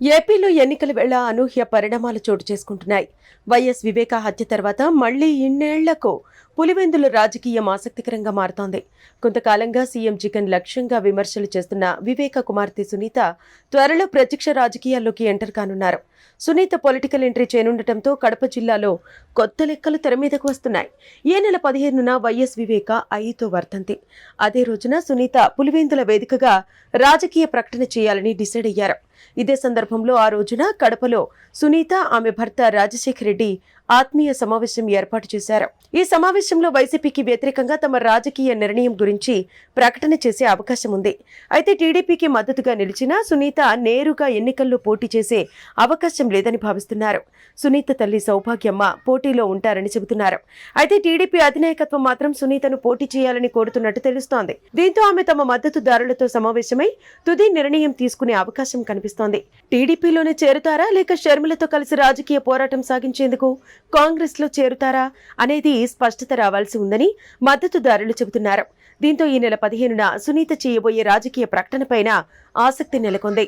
ఏపీలో ఎన్నికల వేళ అనూహ్య పరిణామాలు చోటు చేసుకుంటున్నాయి. వైఎస్ వివేక హత్య తర్వాత మళ్ళీ ఇన్నేళ్ళకు పులివెందుల రాజకీయం ఆసక్తికరంగా మారుతోంది. కొంతకాలంగా సీఎం జగన్ లక్ష్యంగా విమర్శలు చేస్తున్న వివేక కుమార్తె సునీత త్వరలో ప్రత్యక్ష రాజకీయాల్లోకి ఎంటర్ కానున్నారు. సునీత పొలిటికల్ ఎంట్రీ చేయనుండటంతో కడప జిల్లాలో కొత్త లెక్కలు తెర మీదకు వస్తున్నాయి. ఈ నెల పదిహేనున వైఎస్ వివేక ఐతో వర్ధంతి. అదే రోజున సునీత పులివెందుల వేదికగా రాజకీయ ప్రకటన చేయాలని డిసైడ్ అయ్యారు. ఇదే సందర్భంలో ఆ రోజున కడపలో సునీత ఆమె భర్త రాజశేఖర్ రెడ్డి ఆత్మీయ సమావేశం ఏర్పాటు చేశారు. ఈ సమావేశంలో వైసీపీకి వ్యతిరేకంగా తమ రాజకీయ నిర్ణయం గురించి ప్రకటన చేసే అవకాశం ఉంది. అయితే టీడీపీకి మద్దతుగా నిలిచిన సునీత నేరుగా ఎన్నికల్లో పోటీ చేసే అవకాశం లేదని భావిస్తున్నారు. సునీత తల్లి సౌభాగ్యమ్మ పోటీలో ఉంటారని చెబుతున్నారు. అయితే టీడీపీ అధినాయకత్వం మాత్రం సునీతను పోటీ చేయాలని కోరుతున్నట్టు తెలుస్తోంది. దీంతో ఆమె తమ మద్దతుదారులతో సమావేశమై తుది నిర్ణయం తీసుకునే అవకాశం కనిపిస్తోంది. టీడీపీలోనే చేరుతారా లేక షర్మిలతో కలిసి రాజకీయ పోరాటం సాగించేందుకు కాంగ్రెస్లో చేరుతారా అనేది స్పష్టత రావాల్సి ఉందని మద్దతుదారులు చెబుతున్నారు. దీంతో ఈ నెల పదిహేనున సునీత చేయబోయే రాజకీయ ప్రకటనపైన ఆసక్తి నెలకొంది.